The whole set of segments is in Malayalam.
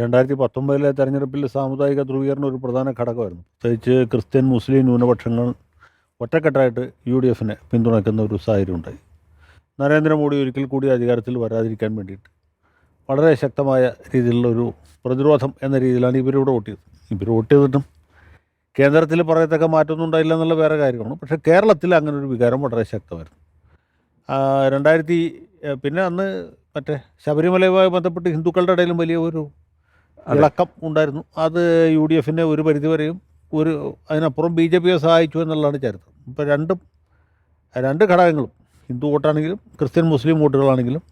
രണ്ടായിരത്തി പത്തൊമ്പതിലെ തെരഞ്ഞെടുപ്പിൽ സാമുദായിക ധ്രുവീകരണം ഒരു പ്രധാന ഘടകമായിരുന്നു. പ്രത്യേകിച്ച് ക്രിസ്ത്യൻ മുസ്ലിം ന്യൂനപക്ഷങ്ങൾ ഒറ്റക്കെട്ടായിട്ട് യു ഡി എഫിനെ പിന്തുണയ്ക്കുന്ന ഒരു സാഹചര്യം ഉണ്ടായി നരേന്ദ്രമോദി ഒരിക്കൽ കൂടി അധികാരത്തിൽ വരാതിരിക്കാൻ വേണ്ടിയിട്ട് വളരെ ശക്തമായ രീതിയിലുള്ള ഒരു പ്രതിരോധം എന്ന രീതിയിലാണ് ഇവരിവിടെ വോട്ട് ചെയ്തത് ഇവർ വോട്ട് ചെയ്തിട്ടും കേന്ദ്രത്തിൽ പറയത്തക്ക മാറ്റമൊന്നും ഉണ്ടായില്ല എന്നുള്ള വേറെ കാര്യമാണ്. പക്ഷേ കേരളത്തിൽ അങ്ങനെ ഒരു വികാരം വളരെ ശക്തമായിരുന്നു. രണ്ടായിരത്തി പിന്നെ അന്ന് മറ്റേ ശബരിമലയുമായി ബന്ധപ്പെട്ട് ഹിന്ദുക്കളുടെ ഇടയിലും വലിയ ഒരു ഇളക്കം ഉണ്ടായിരുന്നു. അത് യു ഡി എഫിനെ ഒരു പരിധിവരെയും ഒരു അതിനപ്പുറം ബി ജെ പിയെ സഹായിച്ചു എന്നുള്ളതാണ് ചരിത്രം. ഇപ്പോൾ രണ്ടും രണ്ട് ഘടകങ്ങളും ഹിന്ദു വോട്ടാണെങ്കിലും ക്രിസ്ത്യൻ മുസ്ലിം വോട്ടുകളാണെങ്കിലും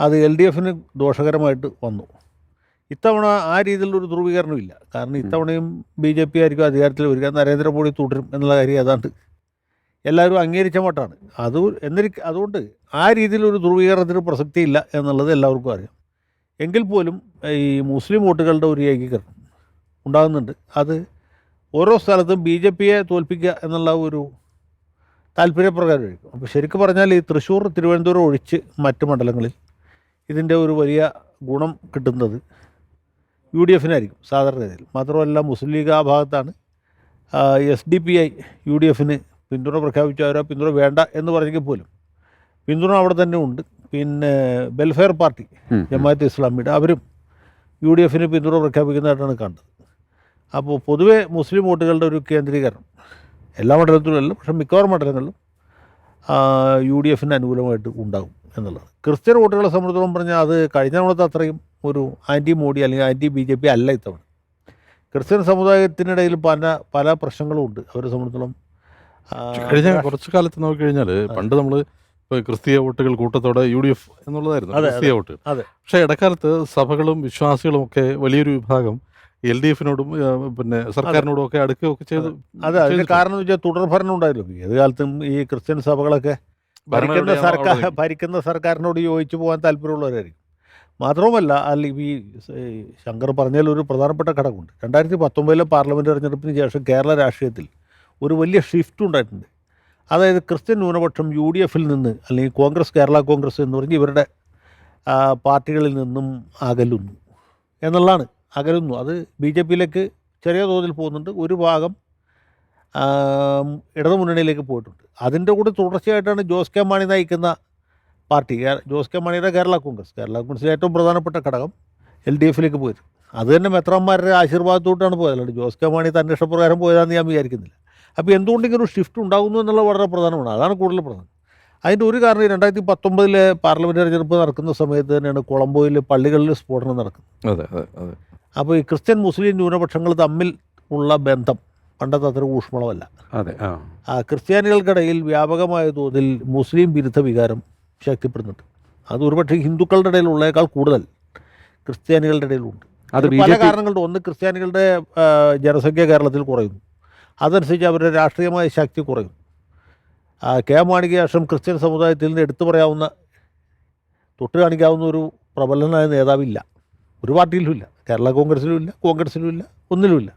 അത് എൽ ഡി എഫിന് ദോഷകരമായിട്ട് വന്നു. ഇത്തവണ ആ രീതിയിലുള്ളൊരു ധ്രുവീകരണമില്ല. കാരണം ഇത്തവണയും ബി ജെ പി ആയിരിക്കും അധികാരത്തിൽ വരിക. നരേന്ദ്രമോദി തുടരും എന്നുള്ള കാര്യം ഏതാണ്ട് എല്ലാവരും അംഗീകരിച്ച മട്ടാണ്. അത് എന്നിരിക്ക അതുകൊണ്ട് ആ രീതിയിലൊരു ധ്രുവീകരണത്തിന് പ്രസക്തിയില്ല എന്നുള്ളത് എല്ലാവർക്കും അറിയാം. എങ്കിൽ പോലും ഈ മുസ്ലിം വോട്ടുകളുടെ ഒരു ഏകീകരണം ഉണ്ടാകുന്നുണ്ട്. അത് ഓരോ സ്ഥലത്തും ബി ജെ പിയെ തോൽപ്പിക്കുക എന്നുള്ള ഒരു താല്പര്യപ്രകാരമായിരിക്കും അപ്പോൾ ശരിക്കും പറഞ്ഞാൽ ഈ തൃശ്ശൂർ തിരുവനന്തപുരം ഒഴിച്ച് മറ്റ് മണ്ഡലങ്ങളിൽ ഇതിന്റെ ഒരു വലിയ ഗുണം കിട്ടുന്നത് യു ഡി എഫിനായിരിക്കും സാധാരണ രീതിയിൽ. മാത്രമല്ല മുസ്ലിം ലീഗ് ആ ഭാഗത്താണ് S D P I U D എഫിന് പിന്തുണ പ്രഖ്യാപിച്ചവരോ പിന്തുണ വേണ്ട എന്ന് പറഞ്ഞെങ്കിൽ പോലും പിന്തുണ അവിടെ തന്നെ ഉണ്ട്. പിന്നെ വെൽഫെയർ പാർട്ടി. ജമാഅത്ത് ഇസ്ലാമിയുടെ അവരും യു ഡി എഫിന് പിന്തുണ പ്രഖ്യാപിക്കുന്നതായിട്ടാണ് കണ്ടത്. അപ്പോൾ പൊതുവെ മുസ്ലിം വോട്ടുകളുടെ ഒരു കേന്ദ്രീകരണം എല്ലാ മണ്ഡലത്തിലും അല്ല പക്ഷേ മിക്കവാറും മണ്ഡലങ്ങളിലും യു ഡി എഫിന് അനുകൂലമായിട്ട് ഉണ്ടാകും എന്നുള്ളത് ക്രിസ്ത്യൻ വോട്ടുകളെ സംബന്ധിച്ചോളം പറഞ്ഞാൽ അത് കഴിഞ്ഞ തവണത്തെ അത്രയും ഒരു ആന്റി മോഡി അല്ലെങ്കിൽ ആന്റി ബി ജെ പി അല്ല ഇത്തവണ. ക്രിസ്ത്യൻ സമുദായത്തിനിടയിൽ പല പല പ്രശ്നങ്ങളും ഉണ്ട്. അവരെ സംബന്ധിച്ചോളം കഴിഞ്ഞ കുറച്ച് കാലത്ത് നോക്കി കഴിഞ്ഞാൽ പണ്ട് നമ്മൾ ഇപ്പോൾ ക്രിസ്തീയ വോട്ടുകൾ കൂട്ടത്തോടെ യു ഡി എഫ് എന്നുള്ളതായിരുന്നു. ക്രിസ്തീയ വോട്ട്. അതെ. പക്ഷേ ഇടക്കാലത്ത് സഭകളും വിശ്വാസികളും ഒക്കെ വലിയൊരു വിഭാഗം എൽ ഡി എഫിനോടും പിന്നെ സർക്കാരിനോടും ഒക്കെ അടുക്കുകയൊക്കെ ചെയ്ത് അതെ അതിന്. കാരണം എന്ന് വെച്ചാൽ തുടർഭരണം ഉണ്ടായിരുന്നു. ഏത് കാലത്തും ഈ ക്രിസ്ത്യൻ സഭകളൊക്കെ ഭരിക്കുന്ന സർക്കാർ ഭരിക്കുന്ന സർക്കാരിനോട് യോജിച്ചു പോകാൻ താല്പര്യമുള്ളവരായിരിക്കും. മാത്രവുമല്ല അല്ല ഈ ഈ ശങ്കർ പറഞ്ഞതിൽ ഒരു പ്രധാനപ്പെട്ട ഘടകമുണ്ട്. രണ്ടായിരത്തി പത്തൊമ്പതിലെ പാർലമെന്റ് തെരഞ്ഞെടുപ്പിന് ശേഷം കേരള രാഷ്ട്രീയത്തിൽ ഒരു വലിയ ഷിഫ്റ്റ് ഉണ്ടായിട്ടുണ്ട്. അതായത് ക്രിസ്ത്യൻ ന്യൂനപക്ഷം യു ഡി എഫിൽ നിന്ന് അല്ലെങ്കിൽ കോൺഗ്രസ് കേരള കോൺഗ്രസ് എന്ന് പറഞ്ഞ് ഇവരുടെ പാർട്ടികളിൽ നിന്നും അകലുന്നു. എന്നുള്ളതാണ്. അകലുന്നു. അത് ബി ജെ പിയിലേക്ക് ചെറിയ തോതിൽ പോകുന്നുണ്ട്. ഒരു ഭാഗം ഇടതുമുന്നണിയിലേക്ക് പോയിട്ടുണ്ട്. അതിന്റെ കൂടെ തുടർച്ചയായിട്ടാണ് ജോസ് കെ മാണി നയിക്കുന്ന പാർട്ടി. ജോസ് കെ മാണിയുടെ കേരള കോൺഗ്രസ്. കേരള കോൺഗ്രസിലെ ഏറ്റവും പ്രധാനപ്പെട്ട ഘടകം എൽ ഡി എഫിലേക്ക് പോയത്. അത് തന്നെ മെത്രാന്മാരുടെ ആശീർവാദത്തോട്ടാണ് പോയത്. അല്ലാണ്ട് ജോസ് കെ മാണി തന്റെ ഇഷ്ടപ്രകാരം പോയതാണെന്ന് ഞാൻ വിചാരിക്കുന്നില്ല. അപ്പോൾ എന്തുകൊണ്ട് ഇങ്ങനെ ഒരു ഷിഫ്റ്റ് ഉണ്ടാകുന്നു എന്നുള്ളത് വളരെ പ്രധാനമാണ്. അതാണ് കൂടുതൽ പ്രധാനം. അതിന്റെ ഒരു കാരണം രണ്ടായിരത്തി പത്തൊമ്പതിലെ പാർലമെന്റ് തെരഞ്ഞെടുപ്പ് നടക്കുന്ന സമയത്ത് തന്നെയാണ് കൊളംബോയിൽ പള്ളികളിൽ സ്ഫോടനം നടക്കുന്നത്. അതെ അതെ അതെ. അപ്പോൾ ഈ ക്രിസ്ത്യൻ മുസ്ലിം ന്യൂനപക്ഷങ്ങൾ തമ്മിൽ ഉള്ള ബന്ധം പണ്ടത്തെ അത്ര ഊഷ്മളമല്ല. അതെ ആ. ക്രിസ്ത്യാനികൾക്കിടയിൽ വ്യാപകമായ തോതിൽ മുസ്ലിം വിരുദ്ധ വികാരം ശക്തിപ്പെടുന്നുണ്ട്. അത് ഒരുപക്ഷെ ഹിന്ദുക്കളുടെ ഇടയിലുള്ളേക്കാൾ കൂടുതൽ ക്രിസ്ത്യാനികളുടെ ഇടയിലുണ്ട്. അത് പല കാരണങ്ങളുണ്ട്. ഒന്ന് ക്രിസ്ത്യാനികളുടെ ജനസംഖ്യ കേരളത്തിൽ കുറയുന്നു. അതനുസരിച്ച് അവരുടെ രാഷ്ട്രീയമായ ശക്തി കുറയും. കെ മാണിക ശേഷം ക്രിസ്ത്യൻ സമുദായത്തിൽ നിന്ന് എടുത്തു പറയാവുന്ന തൊട്ട് കാണിക്കാവുന്ന ഒരു പ്രബലനായ നേതാവില്ല. ഒരു പാർട്ടിയിലും ഇല്ല കേരള കോൺഗ്രസിലും ഇല്ല കോൺഗ്രസിലും ഇല്ല ഒന്നിലുമില്ല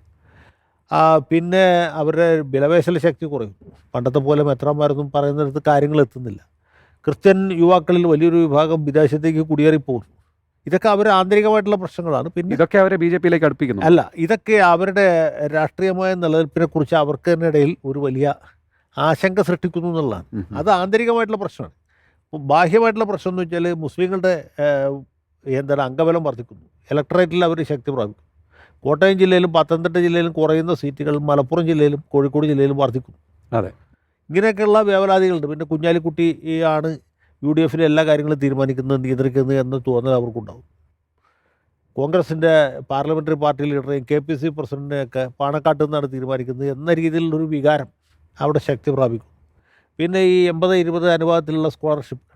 പിന്നെ അവരുടെ വിലവേശല ശക്തി കുറയും. പണ്ടത്തെ പോലെ മെത്രാന്മാരൊന്നും പറയുന്നിടത്ത് കാര്യങ്ങൾ എത്തുന്നില്ല. ക്രിസ്ത്യൻ യുവാക്കളിൽ വലിയൊരു വിഭാഗം വിദേശത്തേക്ക് കുടിയേറിപ്പോകുന്നു. ഇതൊക്കെ അവരുടെ ആന്തരികമായിട്ടുള്ള പ്രശ്നങ്ങളാണ്. പിന്നെ ഇതൊക്കെ അവരെ ബി ജെ പിയിലേക്ക് അടുപ്പിക്കുന്നു. അല്ല ഇതൊക്കെ അവരുടെ രാഷ്ട്രീയമായ നിലനിൽപ്പിനെ കുറിച്ച് അവർക്ക് തന്നെ ഇടയിൽ ഒരു വലിയ ആശങ്ക സൃഷ്ടിക്കുന്നു എന്നുള്ളതാണ്. അത് ആന്തരികമായിട്ടുള്ള പ്രശ്നമാണ്. ബാഹ്യമായിട്ടുള്ള പ്രശ്നം എന്ന് വെച്ചാൽ മുസ്ലിങ്ങളുടെ എന്താണ് അംഗബലം വർദ്ധിക്കുന്നു. ഇലക്ട്രേറ്റിൽ അവർ ശക്തി പ്രാപിക്കും കോട്ടയം ജില്ലയിലും പത്തനംതിട്ട ജില്ലയിലും കുറയുന്ന സീറ്റുകൾ മലപ്പുറം ജില്ലയിലും കോഴിക്കോട് ജില്ലയിലും വർദ്ധിക്കുന്നു. അതെ. ഇങ്ങനെയൊക്കെയുള്ള വേവലാതികളുണ്ട്. പിന്നെ കുഞ്ഞാലിക്കുട്ടി ആണ് യു ഡി എഫിലെ എല്ലാ കാര്യങ്ങളും തീരുമാനിക്കുന്നത് നിയന്ത്രിക്കുന്നത് എന്ന് തോന്നൽ അവർക്കുണ്ടാവും. കോൺഗ്രസിന്റെ പാർലമെന്ററി പാർട്ടി ലീഡറെയും കെ പി സി പ്രസിഡന്റിനെയൊക്കെ പാണക്കാട്ട് നിന്നാണ് തീരുമാനിക്കുന്നത് എന്ന രീതിയിലുള്ളൊരു വികാരം അവിടെ ശക്തി പ്രാപിക്കും. പിന്നെ ഈ എൺപത് ഇരുപത് അനുപാതത്തിലുള്ള സ്കോളർഷിപ്പ്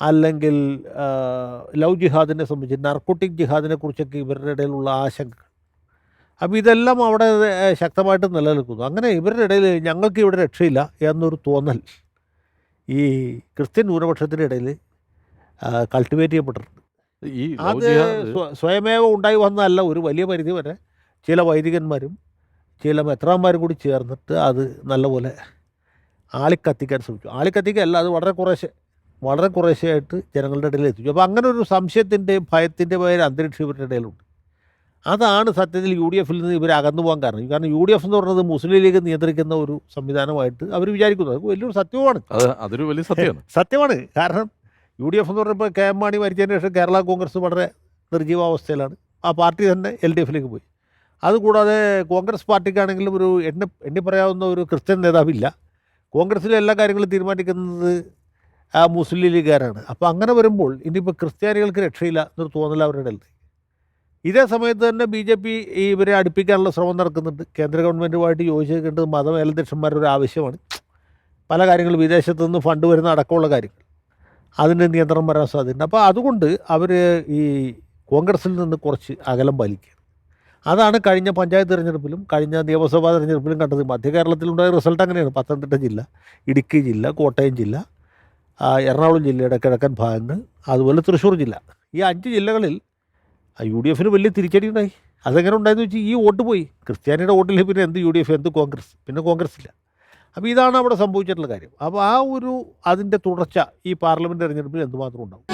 അല്ലെങ്കിൽ ലവ് ജിഹാദിനെ സംബന്ധിച്ച് നർക്കോട്ടിക് ജിഹാദിനെ കുറിച്ചൊക്കെ ഇവരുടെ ഇടയിലുള്ള ആശങ്കകൾ. അപ്പോൾ ഇതെല്ലാം അവിടെ ശക്തമായിട്ട് നിലനിൽക്കുന്നു. അങ്ങനെ ഇവരുടെ ഇടയിൽ ഞങ്ങൾക്ക് ഇവിടെ രക്ഷയില്ല എന്നൊരു തോന്നൽ ഈ ക്രിസ്ത്യൻ ന്യൂനപക്ഷത്തിന്റെ ഇടയിൽ കൾട്ടിവേറ്റ് ചെയ്യപ്പെട്ടിട്ടുണ്ട്. ഈ അത് സ്വയമേവ ഉണ്ടായി വന്നതല്ല ഒരു വലിയ പരിധി വരെ ചില വൈദികന്മാരും ചില മെത്രാന്മാരും കൂടി ചേർന്നിട്ട് അത് നല്ലപോലെ ആളിക്കത്തിക്കാൻ ശ്രമിച്ചു. ആളിക്കത്തിക്കല്ല അത് വളരെ കുറേശ്ശെ വളരെ കുറേശ്ശെയായിട്ട് ജനങ്ങളുടെ ഇടയിൽ എത്തിച്ചു. അപ്പോൾ അങ്ങനെ ഒരു സംശയത്തിന്റെയും ഭയത്തിന്റെ പേര് അന്തരീക്ഷം ഇവരുടെ ഇടയിലുണ്ട്. അതാണ് സത്യത്തിൽ യു ഡി എഫിൽ നിന്ന് ഇവർ അകന്നു പോകാൻ കാരണം. കാരണം യു ഡി എഫ് എന്ന് പറയുന്നത് മുസ്ലിം ലീഗ് നിയന്ത്രിക്കുന്ന ഒരു സംവിധാനമായിട്ട് അവർ വിചാരിക്കുന്നു. അത് വലിയൊരു സത്യവുമാണ്. അത് അതൊരു വലിയ സത്യമാണ്. സത്യമാണ്. കാരണം യു ഡി എഫ് എന്ന് പറഞ്ഞപ്പോൾ കെ എം മാണി മരിച്ചതിന് ശേഷം കേരള കോൺഗ്രസ് വളരെ നിർജീവാവസ്ഥയിലാണ് ആ പാർട്ടി തന്നെ എൽ ഡി എഫിലേക്ക് പോയി. അതുകൂടാതെ കോൺഗ്രസ് പാർട്ടിക്കാണെങ്കിലും ഒരു എണ്ണി എണ്ണി പറയാവുന്ന ഒരു ക്രിസ്ത്യൻ നേതാവില്ല. കോൺഗ്രസ്സിലെ എല്ലാ കാര്യങ്ങളും തീരുമാനിക്കുന്നത് ആ മുസ്ലിം ലീഗുകാരാണ്. അപ്പോൾ അങ്ങനെ വരുമ്പോൾ ഇനിയിപ്പോൾ ക്രിസ്ത്യാനികൾക്ക് രക്ഷയില്ല എന്നൊരു തോന്നൽ അവരുടെ ഇടയിൽ ഇതേ സമയത്ത് തന്നെ ബി ജെ പി ഇവരെ അടുപ്പിക്കാനുള്ള ശ്രമം നടക്കുന്നുണ്ട്. കേന്ദ്ര ഗവൺമെന്റുമായിട്ട് യോജിക്കേണ്ടത് മതമേലധ്യക്ഷന്മാരുടെ ഒരു ആവശ്യമാണ്. പല കാര്യങ്ങളും വിദേശത്തു നിന്ന് ഫണ്ട് വരുന്ന അടക്കമുള്ള കാര്യങ്ങൾ. അതിന് നിയന്ത്രണം വരാൻ സാധ്യതയുണ്ട്. അപ്പോൾ അതുകൊണ്ട് അവർ ഈ കോൺഗ്രസിൽ നിന്ന് കുറച്ച് അകലം പാലിക്കുക. അതാണ് കഴിഞ്ഞ പഞ്ചായത്ത് തിരഞ്ഞെടുപ്പിലും കഴിഞ്ഞ നിയമസഭാ തിരഞ്ഞെടുപ്പിലും കണ്ടത്. മധ്യ കേരളത്തിലുണ്ടായ റിസൾട്ട് അങ്ങനെയാണ്. പത്തനംതിട്ട ജില്ല ഇടുക്കി ജില്ല കോട്ടയം ജില്ല എറണാകുളം ജില്ലയുടെ കിഴക്കൻ ഭാഗങ്ങൾ അതുപോലെ തൃശ്ശൂർ ജില്ല. ഈ അഞ്ച് ജില്ലകളിൽ യു ഡി എഫിന് വലിയ തിരിച്ചടി ഉണ്ടായി. അതെങ്ങനെ ഉണ്ടായെന്ന് വെച്ചാൽ ഈ വോട്ട് പോയി. ക്രിസ്ത്യാനിയുടെ വോട്ടിൽ പിന്നെ എന്ത് യു ഡി എഫ് എന്ത് കോൺഗ്രസ്? പിന്നെ കോൺഗ്രസ് ഇല്ല അപ്പോൾ ഇതാണ് അവിടെ സംഭവിച്ചിട്ടുള്ള കാര്യം. അപ്പോൾ ആ ഒരു അതിന്റെ തുടർച്ച ഈ പാർലമെന്റ് തെരഞ്ഞെടുപ്പിൽ എന്തുമാത്രം ഉണ്ടാവും?